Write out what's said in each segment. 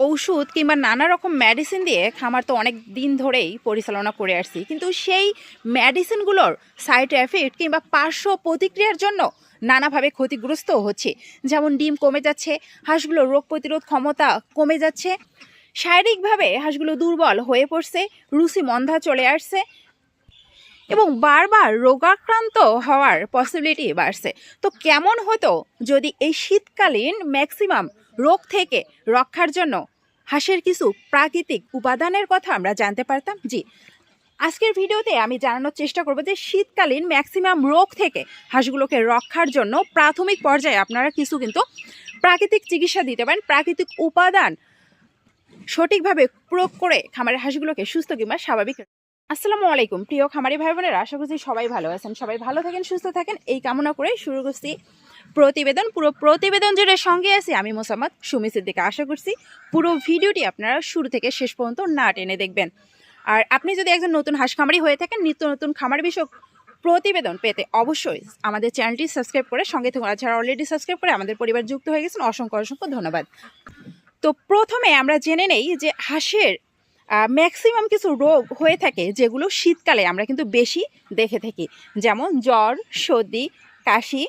ঔষধ কিংবা নানা রকম মেডিসিন দিয়ে খামার তো অনেক দিন ধরেই পরিচালনা করে আসছি। কিন্তু সেই মেডিসিনগুলোর সাইড এফেক্ট কিংবা পার্শ্ব প্রতিক্রিয়ার জন্য নানাভাবে ক্ষতিগ্রস্ত হচ্ছে। যেমন ডিম কমে যাচ্ছে হাঁসগুলোর রোগ প্রতিরোধ ক্ষমতা কমে যাচ্ছে, শারীরিকভাবে হাঁসগুলো দুর্বল হয়ে পড়ছে, রুচি মন্ধা চলে আসছে এবং বারবার রোগাক্রান্ত হওয়ার পসিবিলিটি বাড়ছে। তো কেমন হতো যদি এই শীতকালীন ম্যাক্সিমাম রোগ থেকে রক্ষার জন্য হাঁসের কিছু প্রাকৃতিক উপাদানের কথা আমরা জানতে পারতাম। জি, আজকের ভিডিওতে আমি জানানোর চেষ্টা করব যে শীতকালীন ম্যাক্সিমাম রোগ থেকে হাঁসগুলোকে রক্ষার জন্য প্রাথমিক পর্যায়ে আপনারা কিছু কিন্তু প্রাকৃতিক চিকিৎসা দিতে পারেন। প্রাকৃতিক উপাদান সঠিকভাবে প্রয়োগ করে খামারের হাঁসগুলোকে সুস্থ কিংবা স্বাভাবিক আসসালামু আলাইকুম। প্রিয় খামারি ভাই বোনেরা আশা করছি সবাই ভালো আছেন। সবাই ভালো থাকেন, সুস্থ থাকেন। এই কামনা করে শুরু করছি প্রতিবেদন। পুরো প্রতিবেদন জুড়ে সঙ্গে আছি আমি মোসাম্মদ সুমি সিদ্দিকা। আশা করছি পুরো ভিডিওটি আপনারা শুরু থেকে শেষ পর্যন্ত না টেনে দেখবেন। আর আপনি যদি একজন নতুন হাঁস খামারি হয়ে থাকেন, নিত্য নতুন খামার বিষয়ক প্রতিবেদন পেতে অবশ্যই আমাদের চ্যানেলটি সাবস্ক্রাইব করে সঙ্গে থাকুন। আর যারা অলরেডি সাবস্ক্রাইব করে আমাদের পরিবার যুক্ত হয়ে গেছেন, অসংখ্য অসংখ্য ধন্যবাদ। তো প্রথমে আমরা জেনে নেই যে হাঁসের ম্যাক্সিমাম কিছু রোগ হয়ে থাকে যেগুলো শীতকালে আমরা কিন্তু বেশি দেখে থাকি। যেমন জ্বর, সর্দি, কাশি,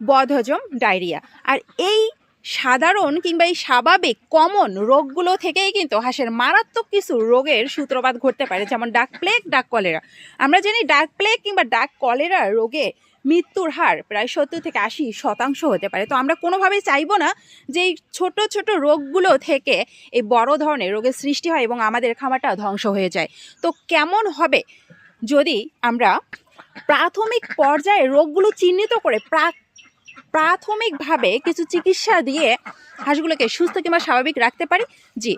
বদহজম, ডায়রিয়া। আর এই সাধারণ কিংবা এই স্বাভাবিক কমন রোগগুলো থেকেই কিন্তু হাঁসের মারাত্মক কিছু রোগের সূত্রপাত ঘটতে পারে, যেমন ডাক প্লেগ ডাক কলেরা আমরা জানি ডাক প্লেগ কিংবা ডাক কলেরা রোগে মৃত্যুর হার প্রায় সত্তর থেকে আশি শতাংশ হতে পারে। তো আমরা কোনোভাবেই চাইব না যে এই ছোট ছোট রোগগুলো থেকে এই বড় ধরনের রোগের সৃষ্টি হয় এবং আমাদের খামারটা ধ্বংস হয়ে যায়। তো কেমন হবে যদি আমরা প্রাথমিক পর্যায়ে রোগগুলো চিহ্নিত করে প্রাক প্রাথমিকভাবে কিছু চিকিৎসা দিয়ে হাঁসগুলোকে সুস্থ কিংবা স্বাভাবিক রাখতে পারি? জি।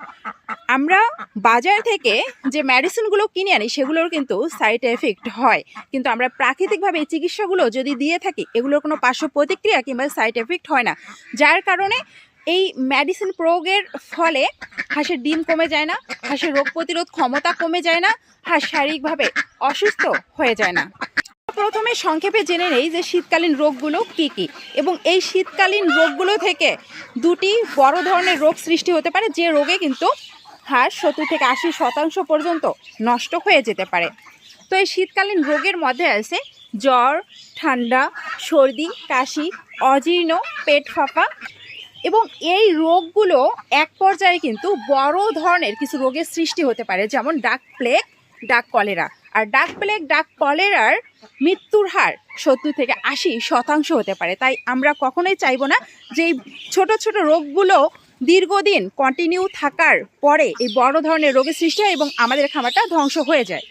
আমরা বাজার থেকে যে মেডিসিনগুলো কিনে আনি, সেগুলোর কিন্তু সাইড এফেক্ট হয়। কিন্তু আমরা প্রাকৃতিকভাবে এই চিকিৎসাগুলো যদি দিয়ে থাকি, এগুলোর কোনো পার্শ্ব প্রতিক্রিয়া কিংবা সাইড এফেক্ট হয় না। যার কারণে এই মেডিসিন প্রয়োগের ফলে হাঁসের ডিম কমে যায় না, হাঁসের রোগ প্রতিরোধ ক্ষমতা কমে যায় না, হাঁস শারীরিকভাবে অসুস্থ হয়ে যায় না। প্রথমে সংক্ষেপে জেনে নেই যে শীতকালীন রোগগুলো কি কি। এবং এই শীতকালীন রোগগুলো থেকে দুটি বড় ধরনের রোগ সৃষ্টি হতে পারে, যে রোগে কিন্তু হাঁস সত্তর থেকে আশি শতাংশ পর্যন্ত নষ্ট হয়ে যেতে পারে। তো এই শীতকালীন রোগের মধ্যে আছে জ্বর, ঠান্ডা, সর্দি, কাশি, অজীর্ণ, পেট ফাঁপা। এবং এই রোগগুলো এক পর্যায়ে কিন্তু বড় ধরনের কিছু রোগের সৃষ্টি হতে পারে, যেমন ডাক প্লেগ, ডাক কলেরা। আর ডাক প্লেগ ডাক কলেরার মৃত্যুর হার সত্তর থেকে আশি শতাংশ হতে পারে। তাই আমরা কখনোই চাইব না যে এই ছোটো ছোট রোগগুলো দীর্ঘদিন কন্টিনিউ থাকার পরে এই বড় ধরনের রোগের সৃষ্টি হয় এবং আমাদের খামারটা ধ্বংস হয়ে যায়।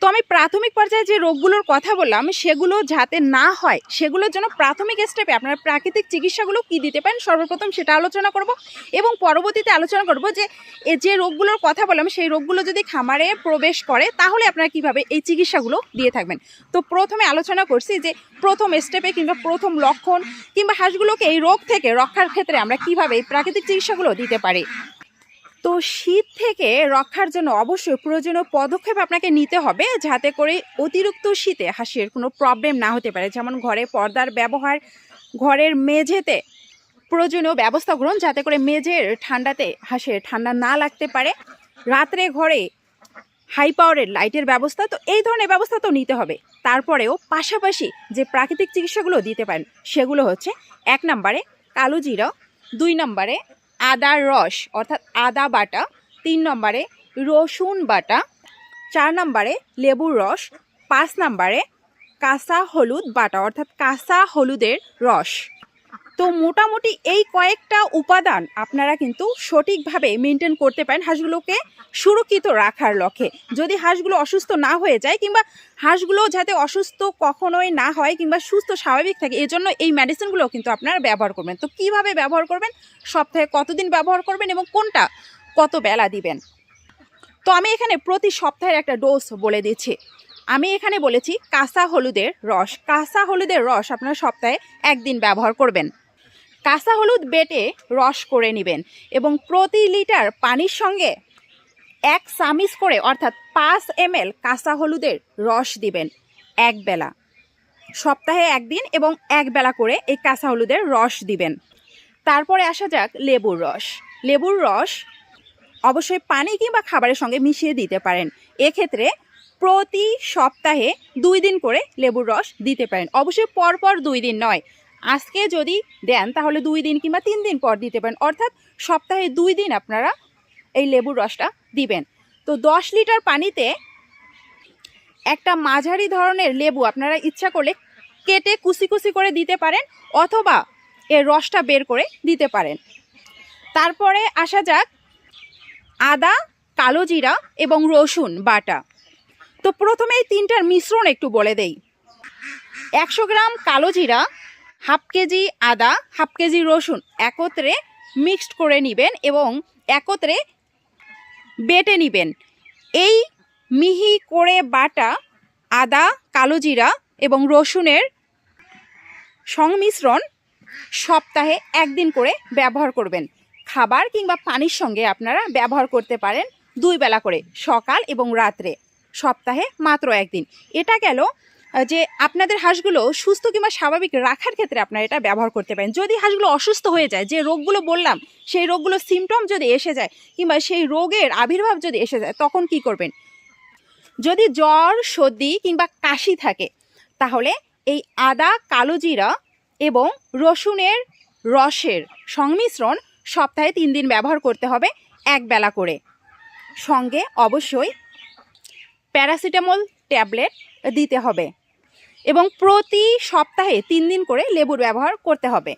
তো আমি প্রাথমিক পর্যায়ে যে রোগগুলোর কথা বললাম, সেগুলো যাতে না হয়, সেগুলোর জন্য প্রাথমিক স্টেপে আপনারা প্রাকৃতিক চিকিৎসাগুলো কি দিতে পারেন? সর্বপ্রথম সেটা আলোচনা করব এবং পরবর্তীতে আলোচনা করব যে যে রোগগুলোর কথা বললাম, সেই রোগগুলো যদি খামারে প্রবেশ করে, তাহলে আপনারা কীভাবে এই চিকিৎসাগুলো দিয়ে থাকবেন? তো প্রথমে আলোচনা করছি যে, প্রথম স্টেপে কিংবা প্রথম লক্ষণ কিংবা হাঁসগুলোকে এই রোগ থেকে রক্ষার ক্ষেত্রে আমরা কীভাবে এই প্রাকৃতিক চিকিৎসাগুলো দিতে পারি? তো শীত থেকে রক্ষার জন্য অবশ্যই প্রয়োজনীয় পদক্ষেপ আপনাকে নিতে হবে যাতে করে অতিরিক্ত শীতে হাঁসের কোনো প্রবলেম না হতে পারে। যেমন ঘরে পর্দার ব্যবহার, ঘরের মেঝেতে প্রয়োজনীয় ব্যবস্থা গ্রহণ যাতে করে মেঝের ঠান্ডাতে হাঁসের ঠান্ডা না লাগতে পারে। রাত্রে ঘরে হাই পাওয়ারের লাইটের ব্যবস্থা, তো এই ধরনের ব্যবস্থা তো নিতে হবে। তারপরেও পাশাপাশি যে প্রাকৃতিক চিকিৎসাগুলো দিতে পারেন, সেগুলো হচ্ছে এক নম্বরে কালো জিরা দুই নম্বরে আদার রস, অর্থাৎ আদা বাটা, তিন নম্বরে রসুন বাটা, চার নম্বরে লেবুর রস, পাঁচ নম্বরে কাঁচা হলুদ বাটা, অর্থাৎ কাঁচা হলুদের রস। তো মোটামুটি এই কয়েকটা উপাদান আপনারা কিন্তু সঠিকভাবে মেনটেন করতে পারেন হাঁসগুলোকে সুরক্ষিত রাখার লক্ষ্যে। যদি হাঁসগুলো অসুস্থ না হয়ে যায় কিংবা হাঁসগুলো যাতে অসুস্থ কখনোই না হয় কিংবা সুস্থ স্বাভাবিক থাকে, এজন্য এই মেডিসিনগুলো কিন্তু আপনারা ব্যবহার করবেন। তো কীভাবে ব্যবহার করবেন? সপ্তাহে কতদিন ব্যবহার করবেন এবং কোনটা কত বেলা দিবেন? তো আমি এখানে প্রতি সপ্তাহের একটা ডোজ বলে দিচ্ছি। আমি এখানে বলেছি কাঁচা হলুদের রস। কাঁচা হলুদের রস আপনারা সপ্তাহে একদিন ব্যবহার করবেন। কাঁচা হলুদ বেটে রস করে নেবেন এবং প্রতি লিটার পানির সঙ্গে এক চামিচ করে, অর্থাৎ পাঁচ এম এল কাঁচা হলুদের রস দিবেন এক বেলা। সপ্তাহে একদিন এবং এক বেলা করে এই কাঁচা হলুদের রস দিবেন। তারপরে আসা যাক লেবুর রস। লেবুর রস অবশ্যই পানি কিংবা খাবারের সঙ্গে মিশিয়ে দিতে পারেন। এক্ষেত্রে প্রতি সপ্তাহে দুই দিন করে লেবুর রস দিতে পারেন। অবশ্যই পরপর দুই দিন নয় আজকে যদি দেন, তাহলে দুই দিন কিংবা তিন দিন পর দিতে পারেন। অর্থাৎ সপ্তাহে দুই দিন আপনারা এই লেবুর রসটা দিবেন। তো দশ লিটার পানিতে একটা মাঝারি ধরনের লেবু আপনারা ইচ্ছা করলে কেটে কুচি কুচি করে দিতে পারেন, অথবা এর রসটা বের করে দিতে পারেন। তারপরে আসা যাক আদা, কালো জিরা এবং রসুন বাটা। তো প্রথমে এই তিনটার মিশ্রণ একটু বলে দেই। একশো গ্রাম কালো জিরা হাফ কেজি আদা, হাফ কেজি রসুন একত্রে মিক্সড করে নেবেন এবং একত্রে বেটে নেবেন। এই মিহি করে বাটা আদা, কালো জিরা এবং রসুনের সংমিশ্রণ সপ্তাহে একদিন করে ব্যবহার করবেন। খাবার কিংবা পানির সঙ্গে আপনারা ব্যবহার করতে পারেন দুই বেলা করে, সকাল এবং রাত্রে। সপ্তাহে মাত্র একদিন। এটা গেল যে আপনাদের হাঁসগুলো সুস্থ কিংবা স্বাভাবিক রাখার ক্ষেত্রে আপনারা এটা ব্যবহার করতে পারেন। যদি হাঁসগুলো অসুস্থ হয়ে যায়, যে রোগগুলো বললাম, সেই রোগগুলো সিমটম যদি এসে যায়, কিংবা সেই রোগের আবির্ভাব যদি এসে যায়, তখন কি করবেন? যদি জ্বর, সর্দি কিংবা কাশি থাকে, তাহলে এই আদা, কালো জিরা এবং রসুনের রসের সংমিশ্রণ সপ্তাহে তিন দিন ব্যবহার করতে হবে এক বেলা করে। সঙ্গে অবশ্যই প্যারাসিটামল ট্যাবলেট দিতে হবে। এবং প্রতি সপ্তাহে তিন দিন করে লেবুর ব্যবহার করতে হবে।